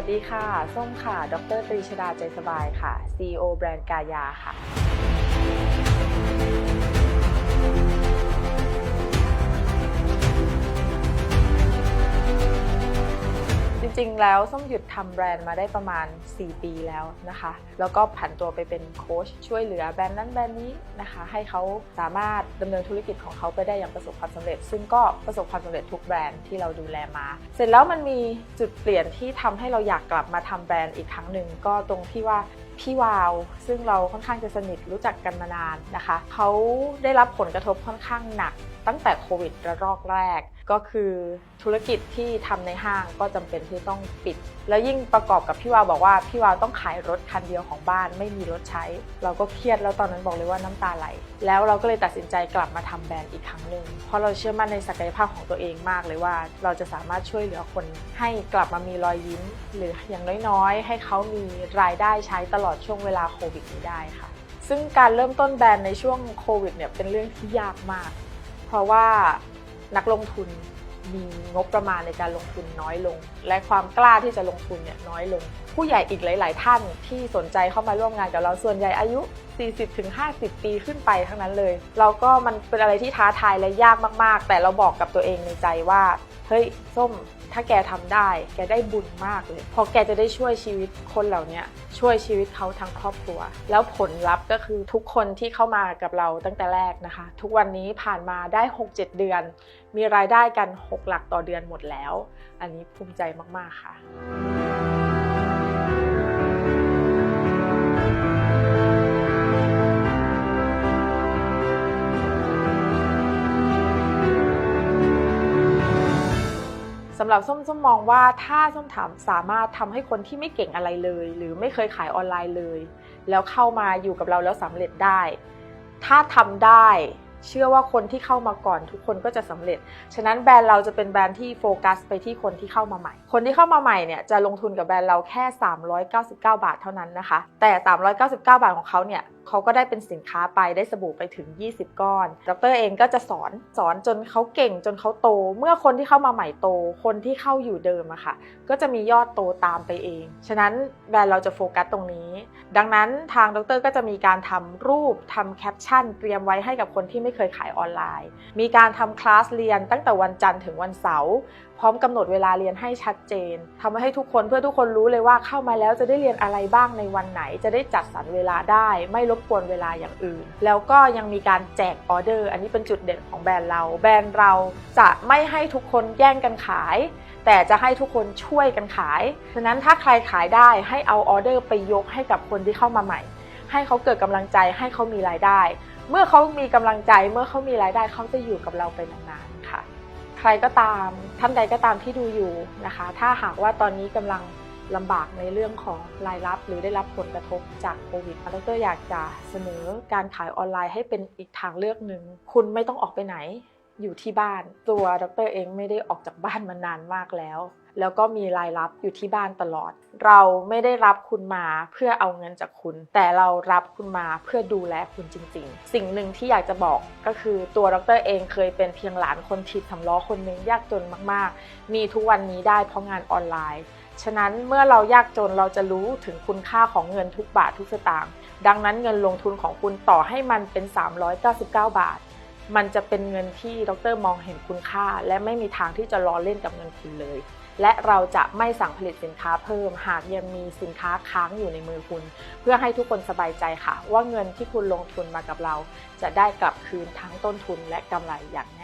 วัสดีค่ะ ส้มค่ะ ดรตรีชดาใจสบายค่ะ CEO แบรนด์กายาค่ะ ริง ๆ แล้วส้มหยุดทำแบรนด์มาได้ประมาณ 4 ปีแล้วนะคะ แล้วก็ผันตัวไปเป็นโค้ชช่วยเหลือแบรนด์นั้นแบรนด์นี้นะคะ ให้เขาสามารถดำเนินธุรกิจของเขาไปได้อย่างประสบความสำเร็จ ซึ่งก็ประสบความสำเร็จทุกแบรนด์ที่เราดูแลมา เสร็จแล้วมันมีจุดเปลี่ยนที่ทำให้เราอยากกลับมาทำแบรนด์อีกครั้งหนึ่งก็ตรงที่ว่าพี่วาว ซึ่งเราค่อนข้างจะสนิทรู้จักกันมานานนะคะเขาได้รับผลกระทบค่อนข้างหนักตั้งแต่โควิดระลอกแรก ก็คือธุรกิจที่ทำในห้างก็จำเป็นที่ต้องปิด แล้วยิ่งประกอบกับพี่วาวบอกว่าพี่วาวต้องขายรถคันเดียวของบ้านไม่มีรถใช้ เราก็เครียดแล้วตอนนั้นบอกเลยว่าน้ำตาไหล แล้วเราก็เลยตัดสินใจกลับมาทำแบรนด์อีกครั้งหนึ่งเพราะเราเชื่อมั่นในศักยภาพของตัวเองมากเลยว่า เราจะสามารถช่วยเหลือคนให้กลับมามีรอยยิ้ม หรืออย่างน้อยๆ ให้เขามีรายได้ใช้ตลอดลอดช่วงเวลาโควิดนี้ได้ค่ะ ซึ่งการเริ่มต้นแบรนด์ในช่วงโควิดเนี่ยเป็นเรื่องที่ยากมาก เพราะว่านักลงทุน มีงบประมาณในการลงทุนน้อยลง และความกล้าที่จะลงทุนเนี่ยน้อยลง ผู้ใหญ่อีกหลาย ๆ ท่านที่สนใจเข้ามาร่วมงานกับเราส่วนใหญ่อายุ 40-50 ปีขึ้นไปทั้งนั้นเลย เราก็มันเป็นอะไรที่ท้าทายและยากมาก ๆ แต่เราบอกกับตัวเองในใจว่าเฮ้ยส้มถ้าแกทำได้ แกได้บุญมากเลยพราะแกจะได้ช่วยชีวิตคนเหล่านี้ช่วยชีวิตเขาทั้งครอบครัว แล้วผลลัพธ์ก็คือทุกคนที่เข้ามากับเราตั้งแต่แรกนะคะ ทุกวันนี้ผ่านมาได้ 6-7 เดือน มีรายได้กัน6 หลักต่อเดือนหมดแล้ว อันนี้ภูมิใจมาก ๆ ค่ะสำหรับส้มส้มมองว่าถ้าส้มถามสามารถทำให้คนที่ไม่เก่งอะไรเลย หรือไม่เคยขายออนไลน์เลย แล้วเข้ามาอยู่กับเราแล้วสำเร็จได้ ถ้าทำได้ เชื่อว่าคนที่เข้ามาก่อนทุกคนก็จะสำเร็จ ฉะนั้นแบรนด์เราจะเป็นแบรนด์ที่โฟกัสไปที่คนที่เข้ามาใหม่ คนที่เข้ามาใหม่เนี่ยจะลงทุนกับแบรนด์เราแค่ 399 บาทเท่านั้นนะคะ แต่ 399 บาทของเขาเนี่ย เขาก็ได้เป็นสินค้าไปได้สบู่ไปถึง 20 ก้อน ดรเองก็จะสอนสอนจนเขาเก่งจนเขาโต เมื่อคนที่เข้ามาใหม่โต คนที่เข้าอยู่เดิมอะค่ะ ก็จะมียอดโตตามไปเอง ฉะนั้นแบรนด์เราจะโฟกัสตรงนี้ ดังนั้นทางดรก็จะมีการทำรูปทำแคปชั่น เตรียมไว้ให้กับคนที่ไม่เคยขายออนไลน์ มีการทำคลาสเรียนตั้งแต่วันจันทร์ถึงวันเสาร์พร้อมกำหนดเวลาเรียนให้ชัดเจนทำให้ทุกคนเพื่อทุกคนรู้เลยว่าเข้ามาแล้วจะได้เรียนอะไรบ้างในวันไหน จะได้จัดสรรเวลาได้ไม่รบกวนเวลาอย่างอื่น แล้วก็ยังมีการแจกออเดอร์ อันนี้เป็นจุดเด่นของแบรนด์เรา แบรนด์เราจะไม่ให้ทุกคนแย่งกันขาย แต่จะให้ทุกคนช่วยกันขายฉะนั้นถ้าใครขายได้ให้เอาออเดอร์ไปยกให้กับคนที่เข้ามาใหม่ ให้เขาเกิดกำลังใจให้เขามีรายได้ เมื่อเขามีกำลังใจเมื่อเขามีรายได้เขาจะอยู่กับเราไปนานๆค่ะ ใครก็ตามท่านใดก็ตามที่ดูอยู่นะคะ ถ้าหากว่าตอนนี้กำลัง ลำบากในเรื่องของรายรับ หรือได้รับผลกระทบจากโควิดดรอยากจะเสนอการขายออนไลน์ให้เป็นอีกทางเลือกหนึ่ง คุณไม่ต้องออกไปไหนอยู่ที่บ้าน ตัวดรเองไม่ได้ออกจากบ้านมานานมากแล้ว แล้วก็มีรายรับอยู่ที่บ้านตลอด เราไม่ได้รับคุณมาเพื่อเอาเงินจากคุณ แต่เรารับคุณมาเพื่อดูแลคุณจริง ๆ สิ่งหนึ่งที่อยากจะบอกก็คือตัวดรเองเคยเป็นเพียงหลานคนถีบสำล้อคนนึงยากจนมากๆ มีทุกวันนี้ได้เพราะงานออนไลน์ ฉะนั้นเมื่อเรายากจนเราจะรู้ถึงคุณค่าของเงินทุกบาททุกสตางค์ดังนั้นเงินลงทุนของคุณต่อให้มันเป็น 399 บาท มันจะเป็นเงินที่ดรมองเห็นคุณค่า และไม่มีทางที่จะล้อเล่นกับเงินคุณเลย และเราจะไม่สั่งผลิตสินค้าเพิ่ม หากยังมีสินค้าค้างอยู่ในมือคุณ เพื่อให้ทุกคนสบายใจค่ะ ว่าเงินที่คุณลงทุนมากับเรา จะได้กลับคืนทั้งต้นทุนและกำไรอย่างแน่